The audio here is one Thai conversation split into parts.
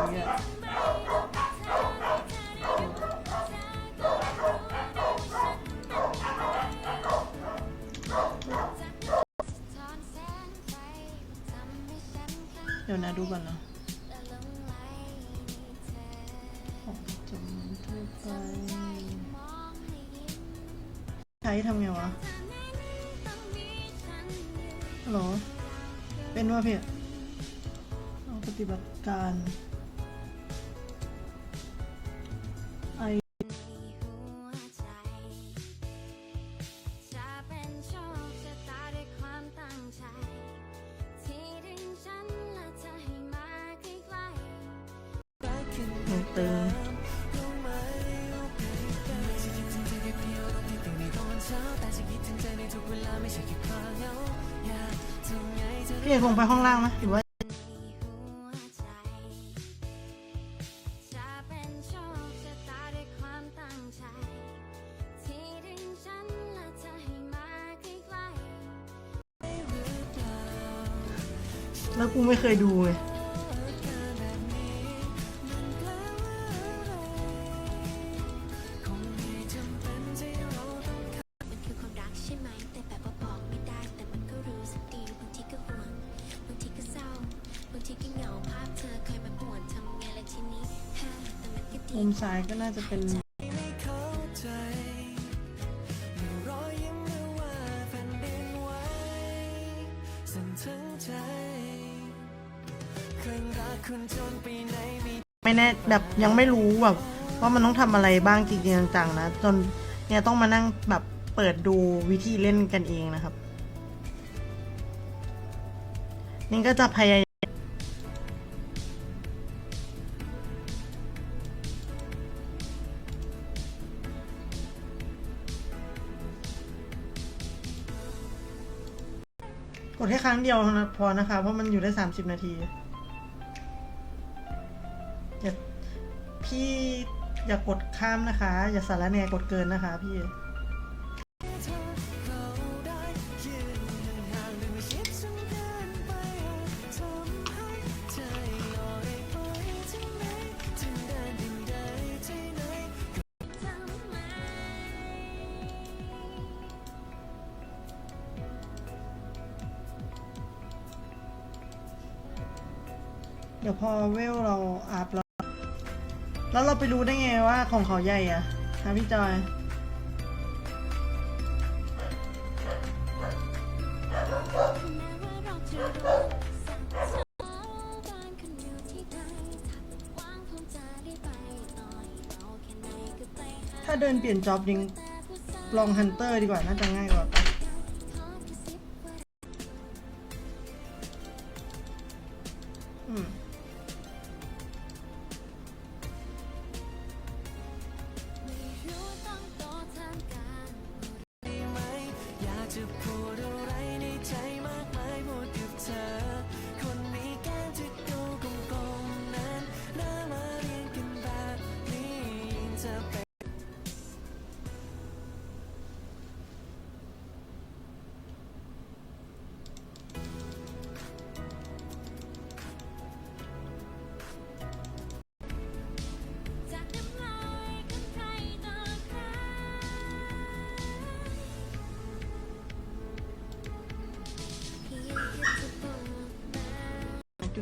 อย่างเงี้ยเดี๋ยวนะดูก่อนนะจำทั่วไปใช้ทำไงวะฮัลโหลเป็นว่าพี่เอาปฏิบัติการ พี่เอกคงไปห้องล่างไหมหรือว่า ก็น่าจะเป็นไม่แน่แบบยังไม่รู้แบบว่ามันต้องทำอะไรบ้างจริงๆจังๆนะ จนเนี่ยต้องมานั่งแบบเปิดดูวิธีเล่นกันเองนะครับ นี่ก็จะพยายาม ค่ครั้งเดียวนะพอนะคะ เพราะมันอยู่ได้สามสิบนาทีอย่าพี่อย่ากดข้ามนะคะ อย่าสารแนกดเกินนะคะพี่ เวพอเวลเราอัพแล้ว แล้วเราไปรู้ได้ไงว่าของเขาใหญ่อะฮะพี่จอยแม้ว่าเราจะคุณอยู่ที่ใดถ้าว่างคงจอยถ้าเดินเปลี่ยนจ็อบยิงลองฮันเตอร์ดีกว่า น่าจะง่ายกว่า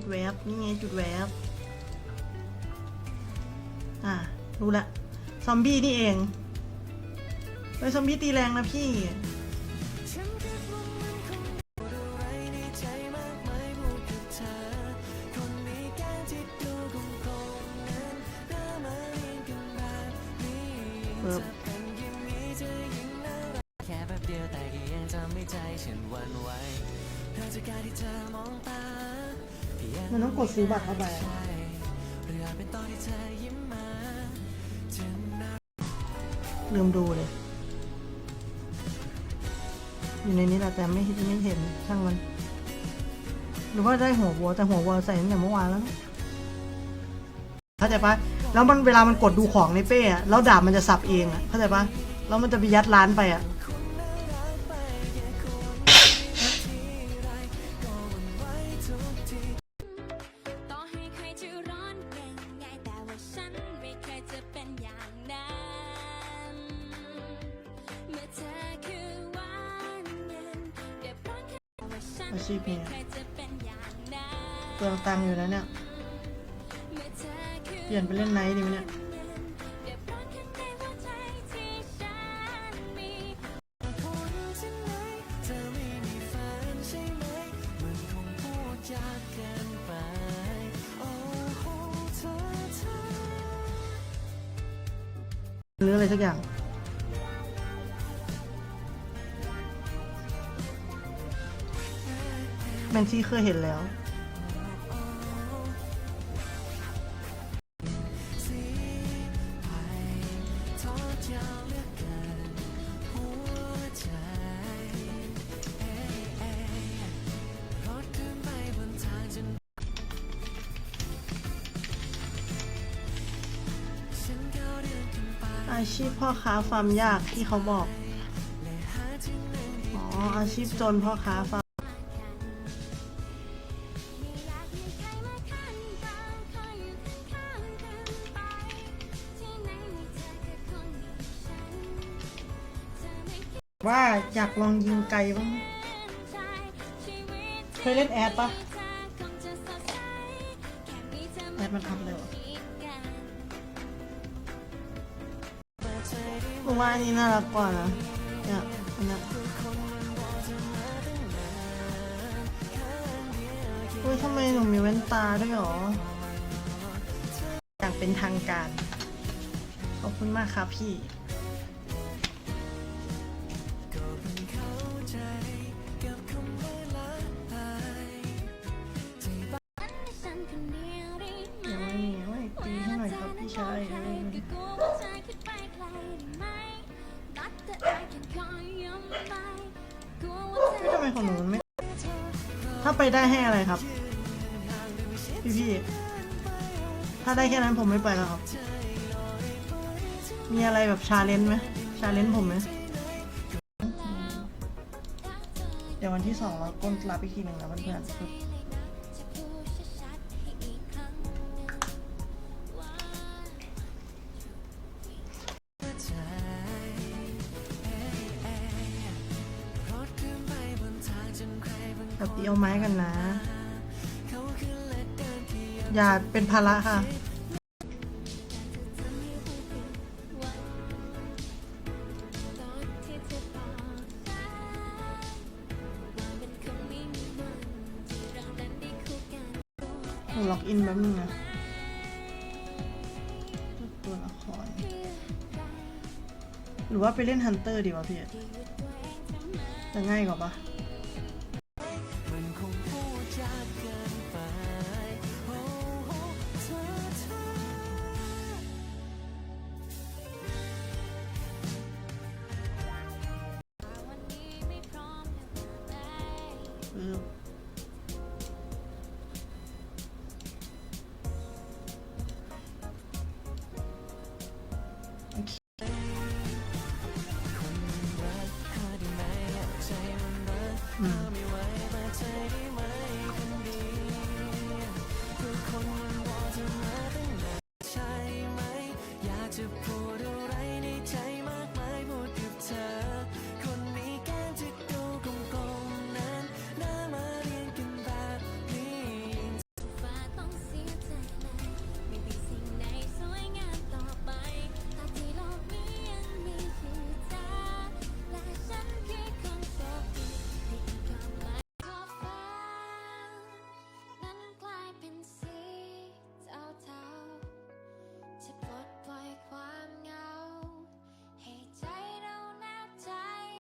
แวบนี่ไงจุดแวบอะรู้ละ ซอมบี้นี่เองเฮ้ยซอมบี้ตีแรงนะพี่ มันต้องกเข้ามาลืมดูเลย อยู่ในนี้แหละแต่ไม่ไม่เห็นช่างมัน หรือว่าได้หัววัวแต่หัววัวใส่ตั้งแต่เมื่อวานแล้วเข้าใจปะแล้วมันเวลามันกดดูของในเป้อะแล้วดาบมันจะสับเองอะเข้าใจปะแล้วมันจะไปยัดร้านไปอะ เป็นที่เคยเห็นแล้ว อาชีพพ่อค้าฟาร์มยากที่เขาบอก อ๋อ อาชีพจนพ่อค้าฟาร์ม อยากลองยิงไกลบ้าง เคยเล่นแอดปะแอดมันทำเลยวะผมว่าอันนี้น่ารักกว่านะเนี่ยอันนี้อ้ยทำไมหนูมีแว่นตาด้วยหรอ อยากเป็นทางการ ขอบคุณมากครับพี่ แค่นั้นผมไม่ไปแล้วครับ มีอะไรแบบชาเลนจ์ไหมชาเลนจ์ผมไหมเดี๋ยววันที่สองเราก้นรับอีกทีหนึ่งนะเพื่อนๆแบบตีเอาไม้กันนะ อย่าเป็นภาระค่ะ ไปเล่นฮันเตอร์ดีวะพี่จะง่ายกว่าปะอืม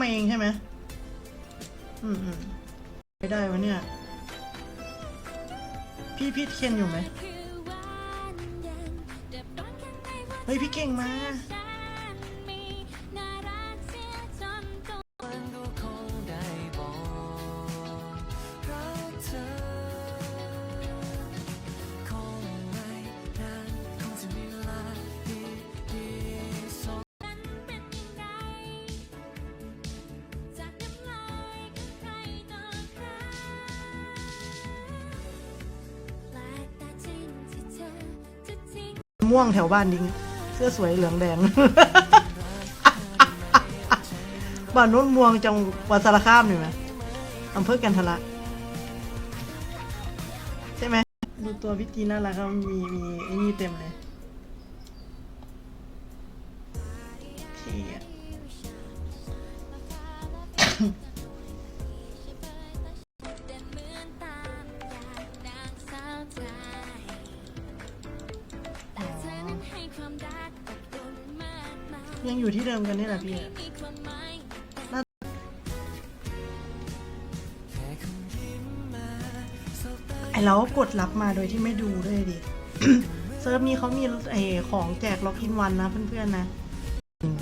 มาเองใช่ไหมอืมอืมไม่ได้วะเนี่ย พี่พี่เทีนอยู่ไหม ม่วงแถวบ้านดิงเสื้อสวยเหลืองแดงบ้านโน้นม่วงจังหวัดสารคามนี่ไหมอำเภอกันทละใช่ไหมดูตัวพี่จีน่ารักมีมีไอ้นี่เต็มเลย ไอเราก็กดรับมาโดยที่ไม่ดูด้วยดิ เซิร์ฟนี้เขามีไอของแจกล็อกอินวันนะเพื่อนๆนะอืม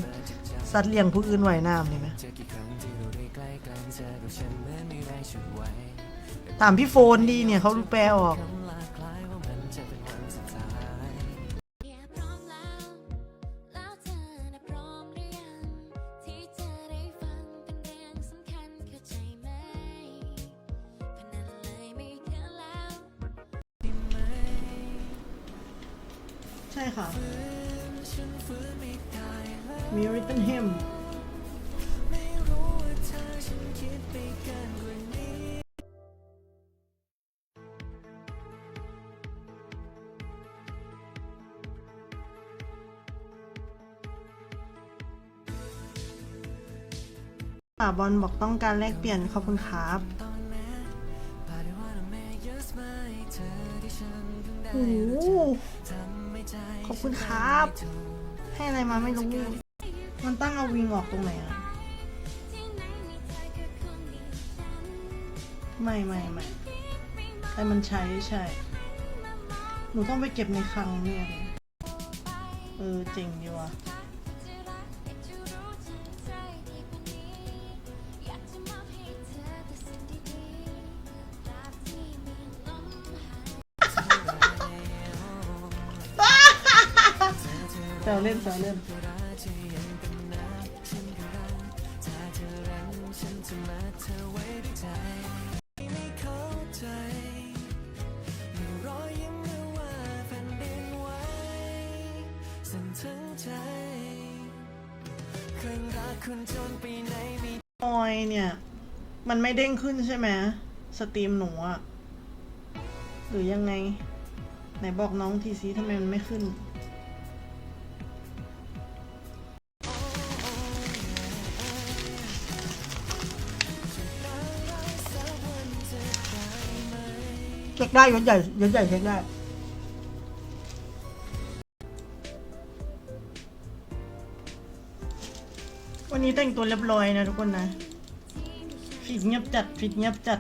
สัตว์เลี้ยงผู้อื่นไหวน้ำนี่ไหมเจอกี่ครั้งที่เราไหมถามพี่โฟนดีเนี่ยเขาแปลออก ป่าบอลบอกต้องการแลกเปลี่ยนขอบคุณครับโอ้โหขอบคุณครับ ให้อะไรมาไม่รู้ มันตั้งเอาวิงออกตรงไหนอะที่ไหนมีเธอคือคนดีฉันไม่ไม่ไม่ไองให้มันใช้ใช่ หนูต้องไปเก็บในคลังเนี่ย เออ เจ๋งดีว่ะ ล่นแซวเล่นรักจะยังเป็นน้ำฉันก็รักถ้าเธอรักฉันจะมัดเธอไว้ด้วยใจไม่เข้าใจมีรอยยิ้มหรือว่าแผ่นดินไหวสั่นทั้งใจเคยรักคุณจนไปไหนไม่ออยเนี่ย มันไม่เด้งขึ้นใช่ไหมสตรีมหนูอะหรือยังไง ไหนบอกน้องทีซีทำไมมันไม่ขึ้น เช็คได้ยศใหญ่ยศใหญ่เช็คได้วันนี้แต่งตัวเรียบร้อยนะทุกคนนะฟิตเงียบจัดฟิตเงียบจัด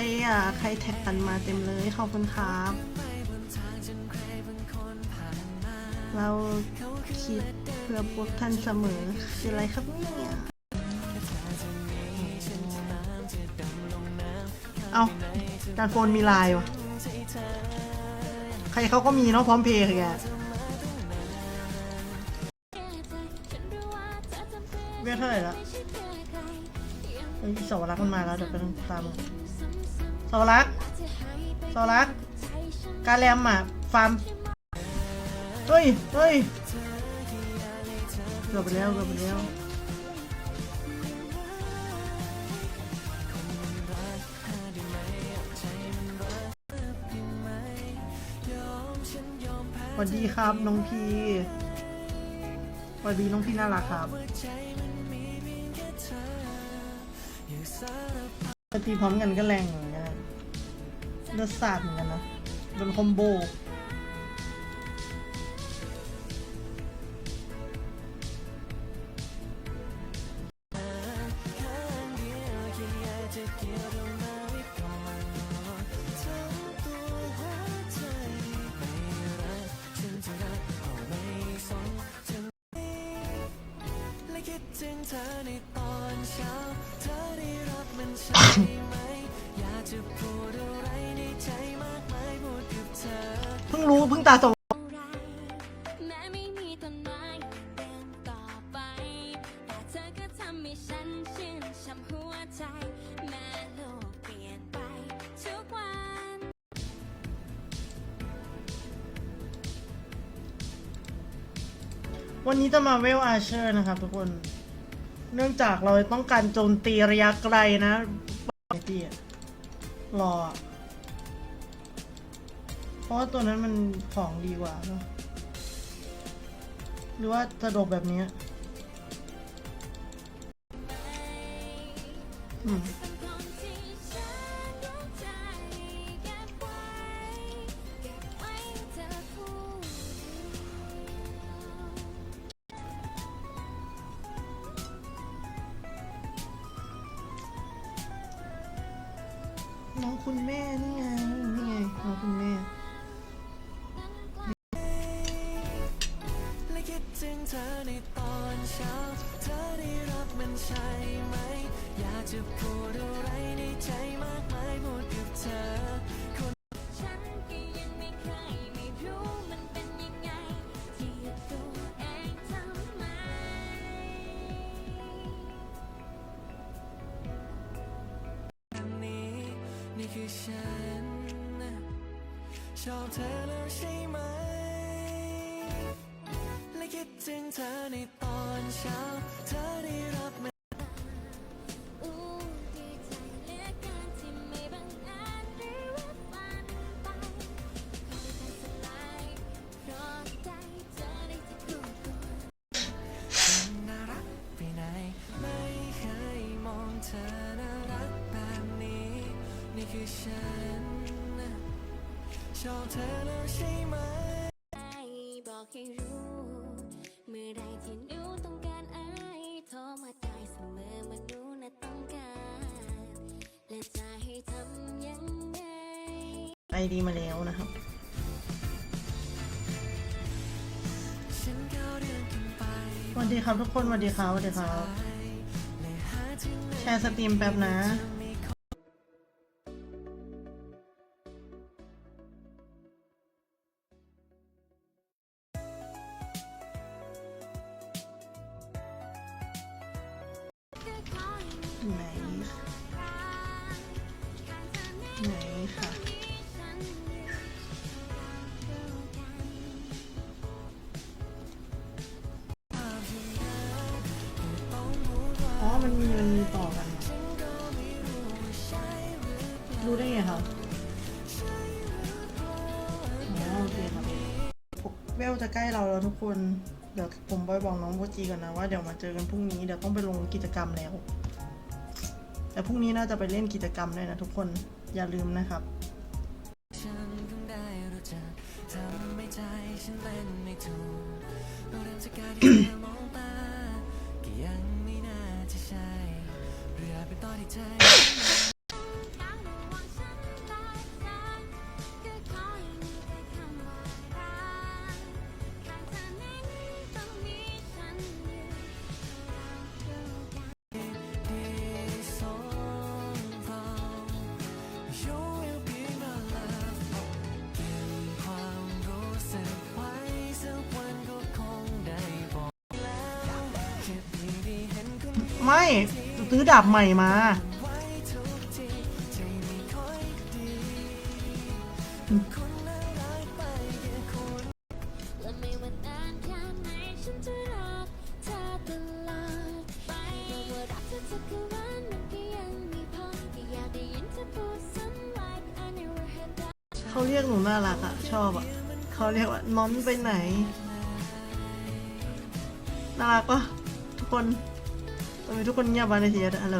รอะ ใครแท็กกันมาเต็มเลย ขอบคุณครับ เราคิดเพื่อพวกท่านเสมอ คืออะไรครับเนี่ยเอาการโฟนมีไลน์วะใครเขาก็มีเนาะพร้อมเพย์แกเรียกเท่าไหร่ละเฮ้ยสวรักษ์มันมาแล้ว เดี๋ยวไปตาม สวรักษ์สวรักการแรมอะฟาร์มเฮ้ยเฮ้ยเกือบไปแล้วเกือบไปแล้วสวัสดีครับน้องพีสวัสดีน้องพี่น่ารักครับใจมันมีเพียงแค่เธออยู่สารพัดปตีพร้อมกันก็แรง ลือดสาดเหมือนกันนะโดนคอมโบคิดถึงเธอในตอนเช้า เธอได้รับมันใช่ไหม จะพูดอะไรในใจมากมายพูดกับเธอ เพิ่งรู้เพิ่งตาสว่างไรแม้ไม่มีต้นไม้เดินต่อไป แต่เธอก็ทำให้ฉันชื่นช่ำหัวใจ แม้โลกเปลี่ยนไปทุกวัน วันนี้จะมาเวลอาเชอร์นะครับทุกคน เนื่องจากเราต้องการโจมตีระยะไกลนะไอ้ตีอะ รอ เพราะว่าตัวนั้นมันของดีกว่าเนอะหรือว่าสะดวกแบบนี้อืม น้องคุณแม่นี่ไงนี่ไงน้องคุณแม่คิดถึงเธอในตอนเช้า เธอได้รับมันใช่ไหม อยากจะพูด คือฉัน ชอบเธอแล้วใช่ไหม และคิดถึงเธอในตอนเช้า เธอแล้วใช่ไหมได้บอกให้รู้ เมื่อใดที่หนูต้องการอะไรโทรมาได้เสมอเมื่อหนูน่ะต้องการ และจะให้ทำยังไง ไอดีมาแล้วนะครับ ฉันก้าวเดินขึ้นไปสวัสดีครับทุกคนสวัสดีครับสวัสดีครับและหาที่ไหนแชร์สตรีมแป๊บนะมี ไหนไหนค่ะ อ๋อ มันมี มันมีต่อกันนะรู้ได้ไงครับใช่หรือเปล่าอ๋อโอเคครับเวลจะใกล้เราแล้วทุกคน เดี๋ยวผมบอยบอกน้องโบจีก่อนนะว่าเดี๋ยวมาเจอกันพรุ่งนี้เดี๋ยวต้องไปลงกิจกรรมแล้ว แต่พรุ่งนี้น่าจะไปเล่นกิจกรรมด้วยนะทุกคนอย่าลืมนะครับ ไม่ซื้อดาบใหม่มา บมาในทีอะฮัลโหล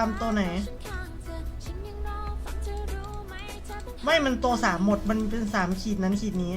าร์มตัวไหนข้างเธอฉันยังรอฟังเธอรู้ไหมเธอเป็นไม่มันตัวสามหมดมันเป็นสามขีดนั้นขีดนี้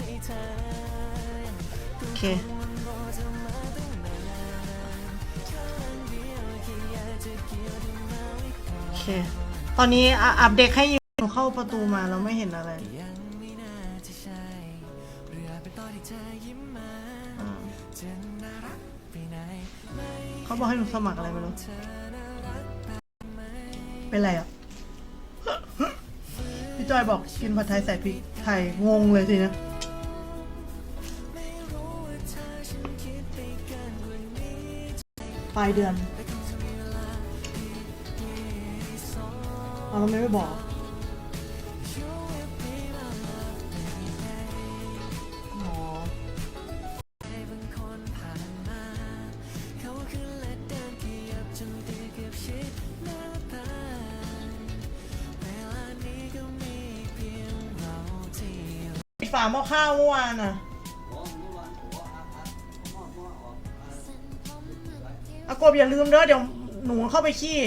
ว้ก่อนโอเค ตอนนี้อัปเดตให้อยู่เข้าประตูมาเราไม่เห็นอะไรเขาบอกให้หนูสมัครอะไรไม่รู้เธอเป็นไรอะ พี่จอยบอกกินผัดไทยใส่พริกไทยงงเลยทีนะ ลายเดือนแต่คงจะมีเวลาอีกยี่สองเอาเราไม่ไม่บอก You will be my love baby อ๋อใครบางคนผ่านมาเขาขึ้นและเดินขยับจนตีเกือบชิดหน้าตาเวลานี้ก็มีเพียงเราที่อยู่ปิดฝาหม้อข้าวเมื่อวานอะ กบอย่าลืมเด้อเดี๋ยวหนูเข้าไปขี้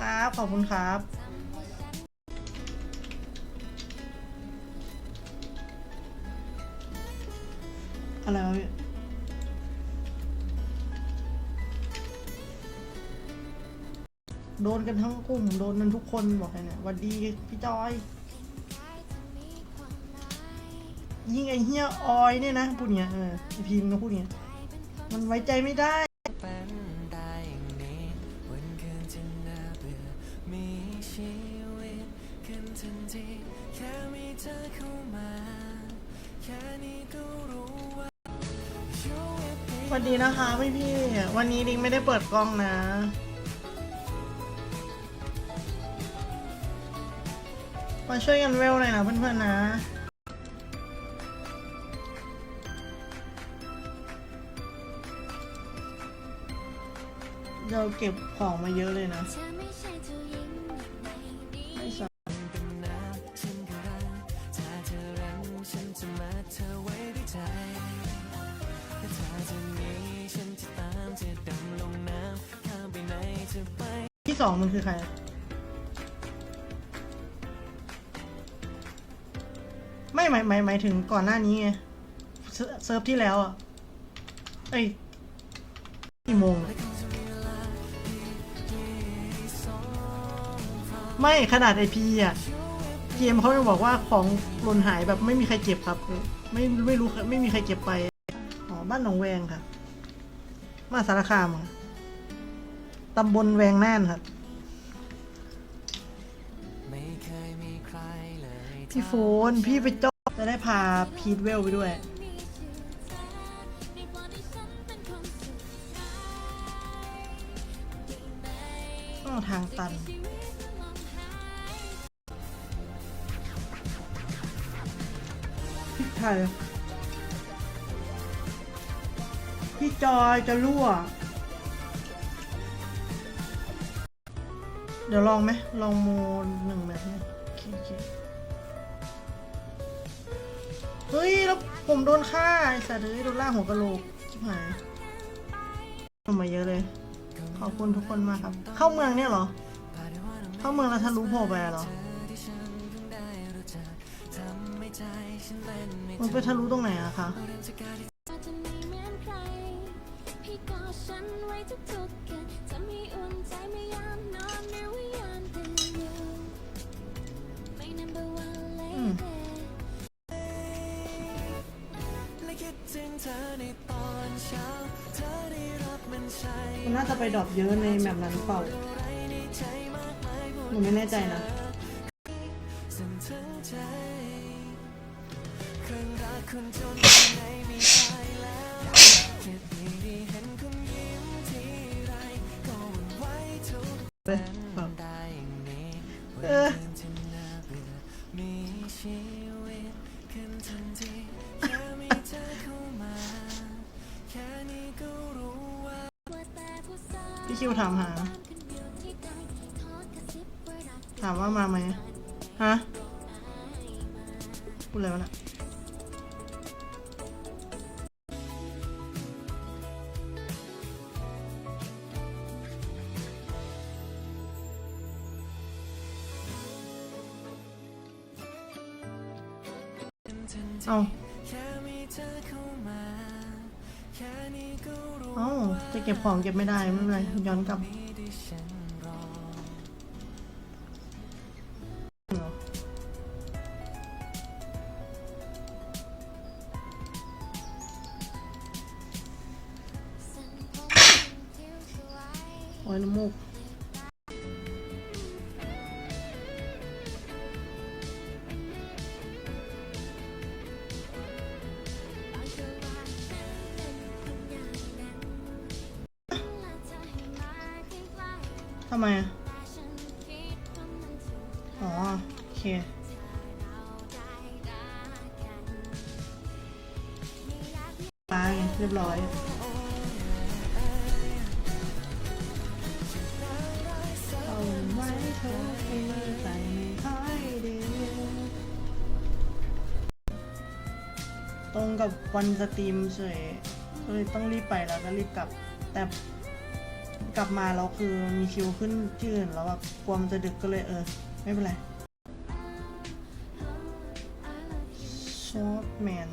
ครับ ขอบคุณครับ อะไรวะพี่โดนกันทั้งกลุ่ม โดนกันทุกคนบอกเลยเนี่ยวันดีพี่จอย ยิ่งไอเฮียออยเนี่ยนะพูดเงี้ยเออไอพีมก็พูดเงี้ยมันไว้ใจไม่ได้ วันนี้ดิงไม่ได้เปิดกล้องนะ มาช่วยกันเวลหน่อยนะเพื่อนๆนะเราเก็บของมาเยอะเลยนะ ที่สองมันคือใคร ไม่หมายหมายหมายถึงก่อนหน้านี้ไงเซิร์ฟเซิร์ฟที่แล้วอะเอ้ยกี่โมง ไม่ขนาดไอพีอะ เกมเขายังบอกว่าของหล่นหายแบบไม่มีใครเก็บครับ ไม่ไม่รู้ไม่มีใครเก็บไป อ๋อ บ้านหนองแวงค่ะ มาสารคามค่ะ ตำบลแวงน่านครับไม่เคยมีใครเลยพี่โฟนพี่ไปจ้องจะได้พาพีทเวลไปด้วยมีชื่อเธอในวันที่ฉันเป็นคนสุดท้ายได้ไหมอ้าวทางตันชีวิตมันลมหายพี่ไทยพี่จอยจะรั่ว เดี๋ยวลองไหมลองโมหนึ่งแบบนี้โอเคโอเคเฮ้ย แล้วผมโดนฆ่าไอ้สัตว์เอ้ยโดนล่าหัวกะโหลกชิบหายลงมาเยอะเลย ขอบคุณทุกคนมากครับ เข้าเมืองเนี่ยเหรอ เข้าเมืองแล้วทะลุโผล่ไปเหรอมันไปทะลุตรงไหนอะคะ จจะไม่เหมือนใครให้กอดฉันไว้ทุกๆคืนจะมีอุ่นใจไม่ยามนอนหรือว่ายามตื่นอยู่ไม่ number one อื lady มและคิดถึงเธอในตอนเช้า เธอได้รับมันใช่มันน่าจะไปดรอปเยอะในแมปนั้นหรือเปล่าอะไรในใจมากมายหมดหนูไม่แน่ใจนะสั่นทั้งใจครั้งรักคุณจนข้างในไม่ได้แล้วคิดดีๆเห็นคุณ พี่คิวถามหา ถามว่ามาไหมฮะพูดอะไรวะน่ะ ของเก็บไม่ได้ไม่เป็นไรย้อนกลับหัวสวยโอ้ยน้ำมูกำไมอ๋อโอเคถ้าเราได้รักกันไม่อยากไปเรียบร้อยเอาไว้เธอให้ใจไม่ค่อยดีตรงกับวันสตรีมเฉยก็เลยต้องรีบไปแล้วก็รีบกลับแต่ กลับมาเราคือมีคิวขึ้นที่อื่นแล้วแบบกลัวมันจะดึกก็เลยเออ ไม่เป็นไรซอฟแมน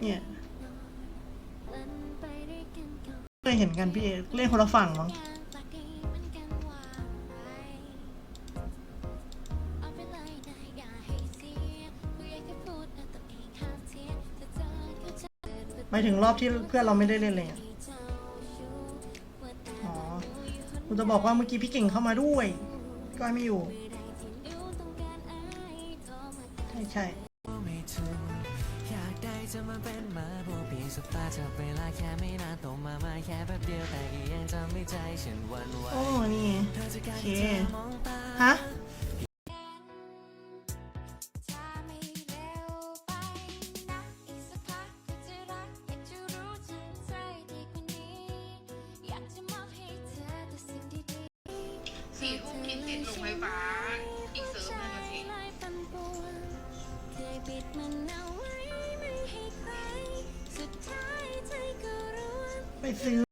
เนี่ยเคยเห็นกันพี่เอเล่นคนละฝั่งมั้ง หมายถึงรอบที่เพื่อนเราไม่ได้เล่นเลยอะอ๋อกูจะบอกว่าเมื่อกี้พี่เก่งเข้ามาด้วยก็ไม่อยู่ ใช่ใช่ไม่ถูกอยากได้จะมาเป็นหมาโบปีสบตาจับเวลาแค่ไม่นานโตมามาแค่แป๊บเดียวแต่ก็ยังจำไม่ใจฉันวันไหวโอ้นี่เธอจะการโอเคที่เธอมองตา ฮะ ๆสี่ทุ่มคิดติดลงไฟฟ้าอีกเซิร์ฟหนึงอะสิลอยปั่นป่วนเคยปิดมันเอาไว้ไม่จร่วงไปซื้อ